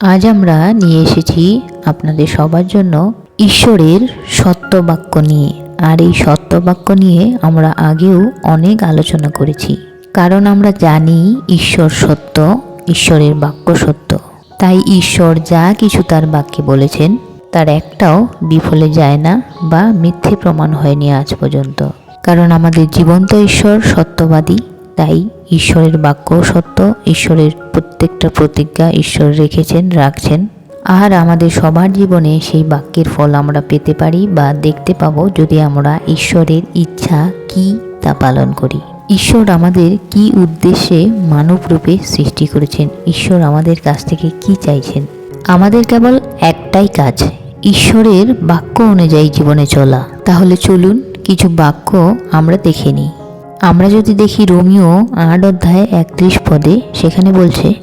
আজ আমরা নিয়ে এসেছি আপনাদের সবার জন্য ঈশ্বরের সত্য বাক্য নিয়ে। আর এই সত্য বাক্য নিয়ে আমরা আগেও অনেক আলোচনা করেছি। কারণ আমরা জানি ঈশ্বর সত্য, ঈশ্বরের বাক্য সত্য। তাই ঈশ্বর যা কিছু তার বাক্যে বলেছেন, তার একটাও বিফলে যায় না বা মিথ্যে প্রমাণ হয়নি আজ পর্যন্ত। কারণ আমাদের জীবন্ত ঈশ্বর সত্যবাদী তাই ঈশ্বরের বাক্য সত্য, ঈশ্বরের প্রত্যেকটা প্রতিজ্ঞা ঈশ্বর রেখেছেন, রাখছেন। আর আমাদের সবার জীবনে সেই বাক্যের ফল আমরা পেতে পারি বা দেখতে পাবো যদি আমরা ঈশ্বরের ইচ্ছা কি তা পালন করি। ঈশ্বর আমাদের কি উদ্দেশ্যে মানব রূপে সৃষ্টি করেছেন? ঈশ্বর আমাদের কাছ থেকে কি চাইছেন? আমাদের কেবল একটাই কাজ, ঈশ্বরের বাক্য অনুযায়ী জীবনে চলা। তাহলে চলুন কিছু বাক্য আমরা দেখে নিই। আমরা যদি দেখি রোমিও আট অধ্যায় একত্রিশ পদে, সেখানে বলছে,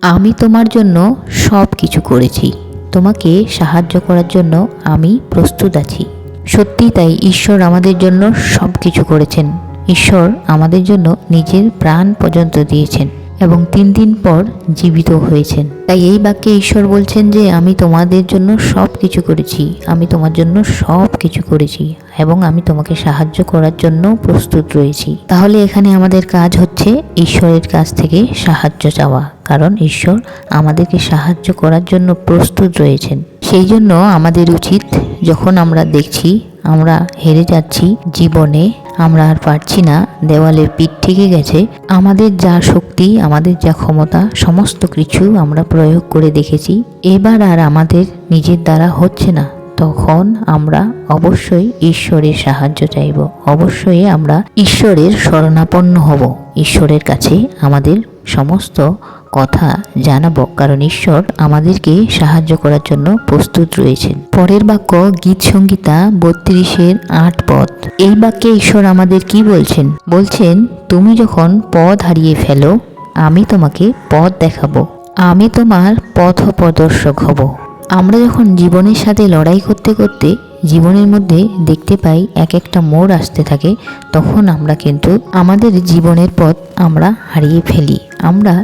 আমি তোমার জন্য সব কিছু করেছি। তোমাকে সাহায্য করার জন্য আমি প্রস্তুত আছি। সত্যি তাই ঈশ্বর আমাদের জন্য সব কিছু করেছেন। ঈশ্বর আমাদের জন্য নিজের প্রাণ পর্যন্ত দিয়েছেন। এবং তিন দিন পর জীবিত হয়েছেন। তাই এই বাক্যে ঈশ্বর বলছেন যে, আমি তোমাদের জন্য সব কিছু করেছি, আমি তোমার জন্য সব কিছু করেছি এবং আমি তোমাকে সাহায্য করার জন্য প্রস্তুত রয়েছি। তাহলে এখানে আমাদের কাজ হচ্ছে ঈশ্বরের কাছ থেকে সাহায্য চাওয়া, কারণ ঈশ্বর আমাদেরকে সাহায্য করার জন্য প্রস্তুত রয়েছেন। সেই জন্য আমাদের উচিত, যখন আমরা দেখছি আমরা হেরে যাচ্ছি, জীবনে আমরা আর পারছি না। দেওয়ালের পিঠ থেকে গেছে। আমাদের যা শক্তি, আমাদের যা ক্ষমতা, সমস্ত কিছু আমরা প্রয়োগ করে দেখেছি। এবার আর আমাদের নিজের দ্বারা হচ্ছে না। তখন আমরা অবশ্যই ঈশ্বরের সাহায্য চাইব। অবশ্যই আমরা ঈশ্বরের শরণাপন্ন হব। ঈশ্বরের কাছে আমাদের সমস্ত কথা জানাব, কারণ ঈশ্বর আমাদেরকে সাহায্য করার জন্য প্রস্তুত রয়েছেন। পরের বাক্য, গীত সংগীতা বত্রিশের আট পদ এই বাক্যে ঈশ্বর আমাদের কি বলছেন? বলছেন, তুমি যখন পথ হারিয়ে ফেলো, আমি তোমাকে পথ দেখাবো। আমি তোমার পথ প্রদর্শক হব। আমরা যখন জীবনের সাথে লড়াই করতে করতে জীবনের মধ্যে দেখতে পাই এক একটা মোড় আসতে থাকে, তখন আমরা কিন্তু আমাদের জীবনের পথ আমরা হারিয়ে ফেলি। আমরা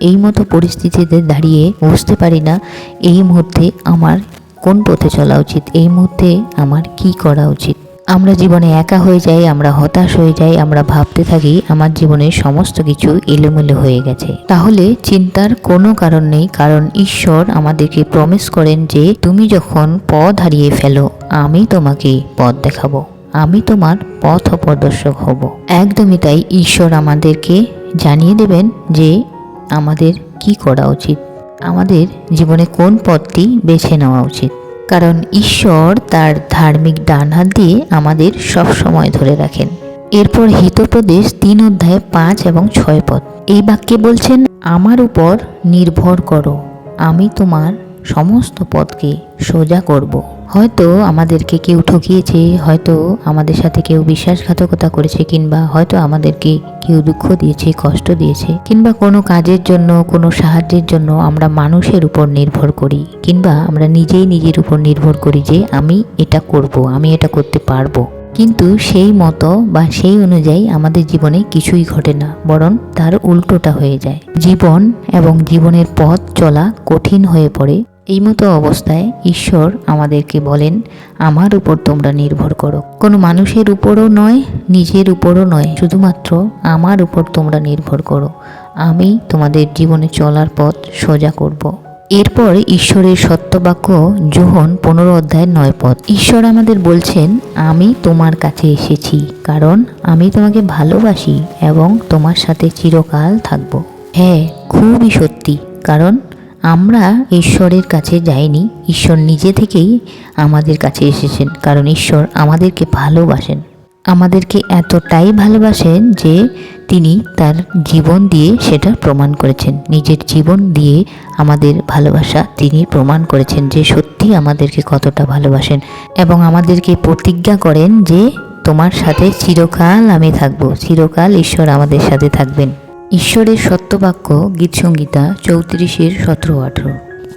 এই মতো পরিস্থিতিতে দাঁড়িয়ে বুঝতে পারি না, এই মুহূর্তে আমার কোন পথে চলা উচিত? এই মুহূর্তে আমার কি করা উচিত? আমরা জীবনে একা হয়ে যাই, আমরা হতাশ হয়ে যাই, আমরা ভাবতে থাকি আমার জীবনের সমস্ত কিছু এলোমেলো হয়ে গেছে। তাহলে চিন্তার কোনো কারণ নেই, কারণ ঈশ্বর আমাদেরকে প্রমিস করেন যে তুমি যখন পথ হারিয়ে ফেলো, আমি তোমাকে পথ দেখাবো, আমি তোমার পথ প্রদর্শক হব। একদমই তাই ঈশ্বর আমাদেরকে জানিয়ে দেবেন যে আমাদের কি করা উচিত? আমাদের জীবনে কোন পথটি বেছে নেওয়া উচিত? কারণ ঈশ্বর তার ধার্মিক ডান হাত দিয়ে আমাদের সব সময় ধরে রাখেন। এরপর হিতোপদেশ তিন অধ্যায় পাঁচ এবং ছয় পদ। এই বাক্যে বলছেন, আমার উপর নির্ভর করো। আমি তোমার সমস্ত পথকে সোজা করব। হয়তো আমাদেরকে কেউ ঠকিয়েছে, হয়তো আমাদের সাথে কেউ বিশ্বাসঘাতকতা করেছে, কিংবা হয়তো আমাদেরকে কেউ দুঃখ দিয়েছে, কষ্ট দিয়েছে, কিংবা কোনো কাজের জন্য, কোনো সাহায্যের জন্য আমরা মানুষের উপর নির্ভর করি, কিংবা আমরা নিজেই নিজের উপর নির্ভর করি যে আমি এটা করব, আমি এটা করতে পারব। কিন্তু সেই মতো বা সেই অনুযায়ী আমাদের জীবনে কিছুই ঘটে না, বরং তার উল্টোটা হয়ে যায়। জীবন এবং জীবনের পথ চলা কঠিন হয়ে পড়ে এই মতো অবস্থায় ঈশ্বর আমাদেরকে বলেন, আমার উপর তোমরা নির্ভর করো। কোনো মানুষের উপরও নয়, নিজের উপরও নয়। শুধুমাত্র আমার উপর তোমরা নির্ভর করো। আমি তোমাদের জীবনে চলার পথ সোজা করব। এরপর ঈশ্বরের সত্যবাক্য যোহন পনেরো অধ্যায়ের নয় পদ। ঈশ্বর আমাদের বলছেন, আমি তোমার কাছে এসেছি, কারণ আমি তোমাকে ভালোবাসি এবং তোমার সাথে চিরকাল থাকব। হ্যাঁ খুবই সত্যি, কারণ আমরা ঈশ্বরের কাছে যাইনি, ঈশ্বর নিজে থেকেই আমাদের কাছে এসেছেন, কারণ ঈশ্বর আমাদেরকে ভালোবাসেন। আমাদেরকে এতটাই ভালোবাসেন যে তিনি তার জীবন দিয়ে সেটা প্রমাণ করেছেন। নিজের জীবন দিয়ে আমাদের ভালোবাসা তিনি প্রমাণ করেছেন যে সত্যি আমাদেরকে কতটা ভালোবাসেন এবং আমাদেরকে প্রতিজ্ঞা করেন যে তোমার সাথে চিরকাল আমি থাকব, চিরকাল ঈশ্বর আমাদের সাথে থাকবেন। ঈশ্বরের সত্যবাক্য গীতসংগীতা চৌত্রিশের সতেরো আঠেরো।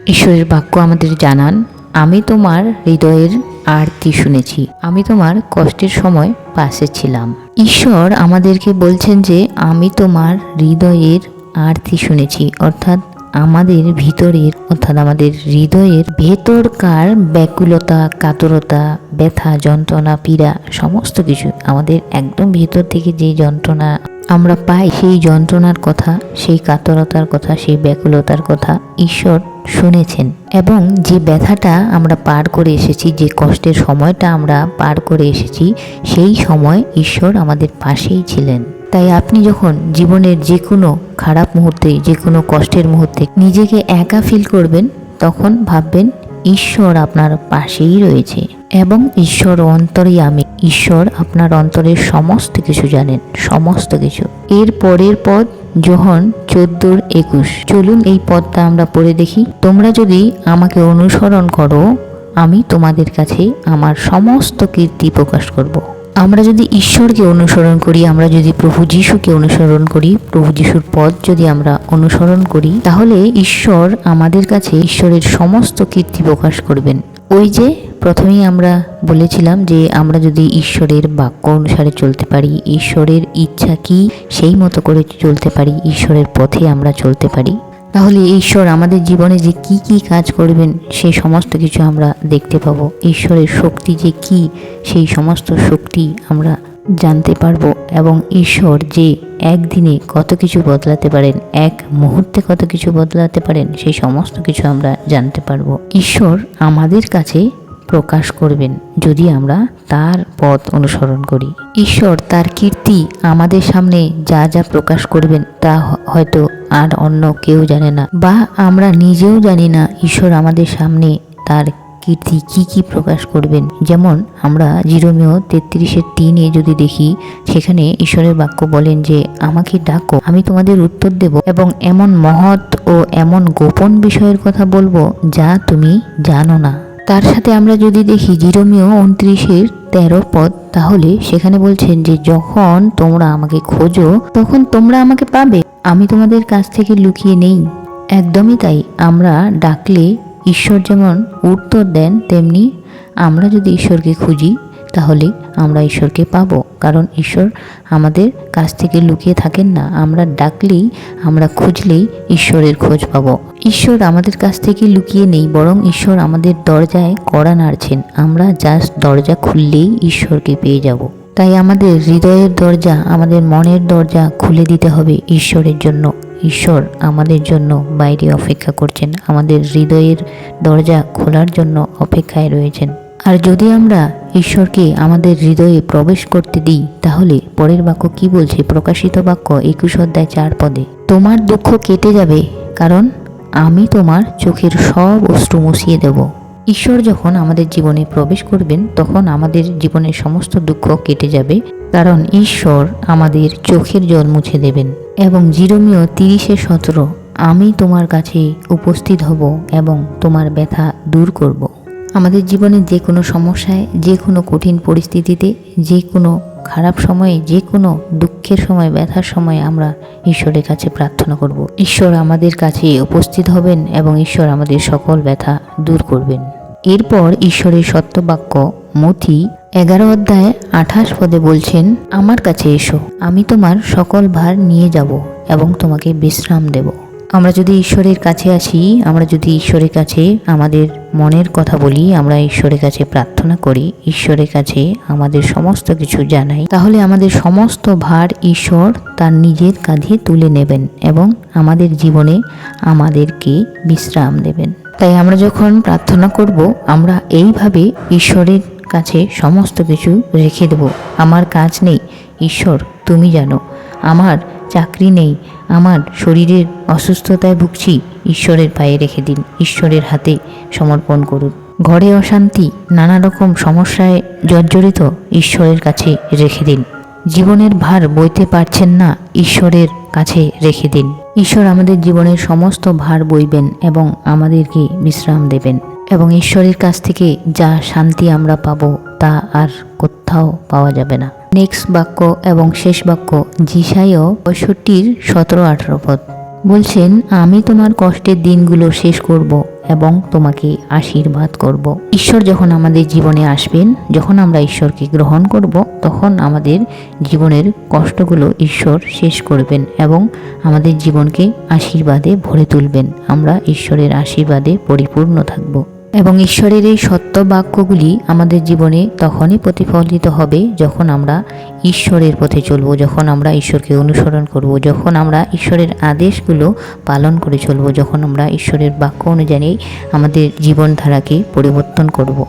ঈশ্বরের বাক্য আমাদের জানান, আমি তোমার হৃদয়ের আরতি শুনেছি। আমি তোমার কষ্টের সময় পাশে ছিলাম। ঈশ্বর আমাদেরকে বলছেন যে, আমি তোমার হৃদয়ের আরতি শুনেছি। অর্থাৎ আমাদের ভিতরের, অর্থাৎ আমাদের হৃদয়ের ভেতরকার ব্যাকুলতা, কাতরতা, ব্যথা, যন্ত্রণা, পীড়া, সমস্ত কিছু আমাদের একদম ভেতর থেকে যে যন্ত্রণা আমরা পাই সেই যন্ত্রণার কথা, সেই কাতরতার কথা, সেই ব্যাকুলতার কথা ঈশ্বর শুনেছেন। এবং যে ব্যথাটা আমরা পার করে এসেছি, যে কষ্টের সময়টা আমরা পার করে এসেছি, সেই সময় ঈশ্বর আমাদের পাশেই ছিলেন। তাই আপনি যখন জীবনের যে কোনো খারাপ মুহূর্তে যে কোনো কষ্টের মুহূর্তে নিজেকে একা ফিল করবেন, তখন ভাববেন, ঈশ্বর আপনার পাশেই রয়েছে। এবং ঈশ্বর অন্তরেই আমি। ঈশ্বর আপনার অন্তরের সমস্ত কিছু জানেন, সমস্ত কিছু। এর পরের পদ যোহন চোদ্দোর একুশ। চলুন এই পদটা আমরা পড়ে দেখি। তোমরা যদি আমাকে অনুসরণ করো, আমি তোমাদের কাছে আমার সমস্ত কীর্তি প্রকাশ করব। আমরা যদি ঈশ্বরকে অনুসরণ করি, আমরা যদি প্রভু যিশুকে অনুসরণ করি, প্রভু যিশুর পথ যদি আমরা অনুসরণ করি, তাহলে ঈশ্বর আমাদের কাছে ঈশ্বরের সমস্ত কীর্তি প্রকাশ করবেন। ওই যে প্রথমেই আমরা বলেছিলাম যে আমরা যদি ঈশ্বরের বাক্য অনুসারে চলতে পারি, ঈশ্বরের ইচ্ছা কি সেই মতো করে চলতে পারি, ঈশ্বরের পথে আমরা চলতে পারি। তাহলে ঈশ্বর আমাদের জীবনে যে কি কি কাজ করবেন সেই সমস্ত কিছু আমরা দেখতে পাবো। ঈশ্বরের শক্তি যে কি, সেই সমস্ত শক্তি আমরা জানতে পারব এবং ঈশ্বর যে একদিনে কত কিছু বদলাতে পারেন, এক মুহূর্তে কত কিছু বদলাতে পারেন, সেই সমস্ত কিছু আমরা জানতে পারব। ঈশ্বর আমাদের কাছে প্রকাশ করবেন যদি আমরা তার পথ অনুসরণ করি। ঈশ্বর তার কীর্তি আমাদের সামনে যা যা প্রকাশ করবেন তা হয়তো আর অন্য কেউ জানে না। বা আমরা নিজেও জানি না ঈশ্বর আমাদের সামনে তার কীর্তি কি কি প্রকাশ করবেন। যেমন আমরা জিরোমিও তেত্রিশের তিনে যদি দেখি, সেখানে ঈশ্বরের বাক্য বলেন যে, আমাকে ডাকো, আমি তোমাদের উত্তর দেব এবং এমন মহৎ ও এমন গোপন বিষয়ের কথা বলব যা তুমি জানো না। তার সাথে আমরা যদি দেখি জিরোমিও উনত্রিশের তেরো পদ, তাহলে সেখানে বলছেন যে যখন তোমরা আমাকে খোঁজো, তখন তোমরা আমাকে পাবে। আমি তোমাদের কাছ থেকে লুকিয়ে নেই। একদমই তাই। আমরা ডাকলে ঈশ্বর যেমন উত্তর দেন, তেমনি আমরা যদি ঈশ্বরকে খুঁজি তাহলে আমরা ঈশ্বরকে পাবো। কারণ ঈশ্বর আমাদের কাছ থেকে লুকিয়ে থাকেন না। আমরা ডাকলেই, আমরা খুঁজলেই ঈশ্বরের খোঁজ পাবো। ঈশ্বর আমাদের কাছ থেকে লুকিয়ে নেই, বরং ঈশ্বর আমাদের দরজায় কড়া নাড়ছেন। আমরা জাস্ট দরজা খুললেই ঈশ্বরকে পেয়ে যাব। তাই আমাদের হৃদয়ের দরজা, আমাদের মনের দরজা খুলে দিতে হবে ঈশ্বরের জন্য। ঈশ্বর আমাদের জন্য বাইরে অপেক্ষা করছেন। আমাদের হৃদয়ের দরজা খোলার জন্য অপেক্ষায় রয়েছেন। আর যদি আমরা ঈশ্বরকে আমাদের হৃদয়ে প্রবেশ করতে দিই, তাহলে পরের বাক্য কি বলছে? প্রকাশিত বাক্য একুশ অধ্যায় চার পদে। তোমার দুঃখ কেটে যাবে, কারণ আমি তোমার চোখের সব অশ্রু মুছিয়ে দেব। ঈশ্বর যখন আমাদের জীবনে প্রবেশ করবেন, তখন আমাদের জীবনের সমস্ত দুঃখ কেটে যাবে, কারণ ঈশ্বর আমাদের চোখের জল মুছে দেবেন। এবং জিরোমিও তিরিশে সতেরো, আমি তোমার কাছে উপস্থিত হব এবং তোমার ব্যথা দূর করব। আমাদের জীবনে যে কোনো সমস্যায়, যে কোনো কঠিন পরিস্থিতিতে, যে কোনো খারাপ সময়ে, যে কোনো দুঃখের সময়, ব্যথার সময় আমরা ঈশ্বরের কাছে প্রার্থনা করব। ঈশ্বর আমাদের কাছে উপস্থিত হবেন এবং ঈশ্বর আমাদের সকল ব্যথা দূর করবেন। এরপর ঈশ্বরের সত্যবাক্য মথি এগারো অধ্যায় আঠাশ পদে বলছেন, আমার কাছে এসো, আমি তোমার সকল ভার নিয়ে যাব এবং তোমাকে বিশ্রাম দেব। আমরা যদি ঈশ্বরের কাছে আসি, আমরা যদি ঈশ্বরের কাছে আমাদের মনের কথা বলি, আমরা ঈশ্বরের কাছে প্রার্থনা করি, ঈশ্বরের কাছে আমাদের সমস্ত কিছু জানাই, তাহলে আমাদের সমস্ত ভার ঈশ্বর তার নিজের কাঁধে তুলে নেবেন এবং আমাদের জীবনে আমাদেরকে বিশ্রাম দেবেন। তাই আমরা যখন প্রার্থনা করব, আমরা এইভাবে ঈশ্বরের কাছে সমস্ত কিছু রেখে দেব। আমার কাজ নেই, ঈশ্বর তুমি জানো, আমার চাকরি নেই। আমার শরীরের অসুস্থতায় ভুগছি। ঈশ্বরের পায়ে রেখে দিন। ঈশ্বরের হাতে সমর্পণ করুন। ঘরে অশান্তি, নানা রকম সমস্যায় জর্জরিত ঈশ্বরের কাছে রেখে দিন। জীবনের ভার বইতে পারছেন না, ঈশ্বরের কাছে রেখে দিন। ঈশ্বর আমাদের জীবনের সমস্ত ভার বইবেন এবং আমাদেরকে বিশ্রাম দেবেন। এবং ঈশ্বরের কাছ থেকে যা শান্তি আমরা পাবো, তা আর কোথাও পাওয়া যাবে না। নেক্সট বাক্য এবং শেষ বাক্য জিসাইও পঁয়ষট্টির সতেরো আঠারো পদ। বলছেন, আমি তোমার কষ্টের দিনগুলো শেষ করব এবং তোমাকে আশীর্বাদ করব। ঈশ্বর যখন আমাদের জীবনে আসবেন, যখন আমরা ঈশ্বরকে গ্রহণ করব, তখন আমাদের জীবনের কষ্টগুলো ঈশ্বর শেষ করবেন এবং আমাদের জীবনকে আশীর্বাদে ভরে তুলবেন। আমরা ঈশ্বরের আশীর্বাদে পরিপূর্ণ থাকব। এবং ঈশ্বরের এই সত্য বাক্যগুলি আমাদের জীবনে তখনই প্রতিফলিত হবে যখন আমরা ঈশ্বরের পথে চলব, যখন আমরা ঈশ্বরকে অনুসরণ করব, যখন আমরা ঈশ্বরের আদেশগুলো পালন করে চলব, যখন আমরা ঈশ্বরের বাক্য অনুযায়ী আমাদের জীবনধারাকে পরিবর্তন করব।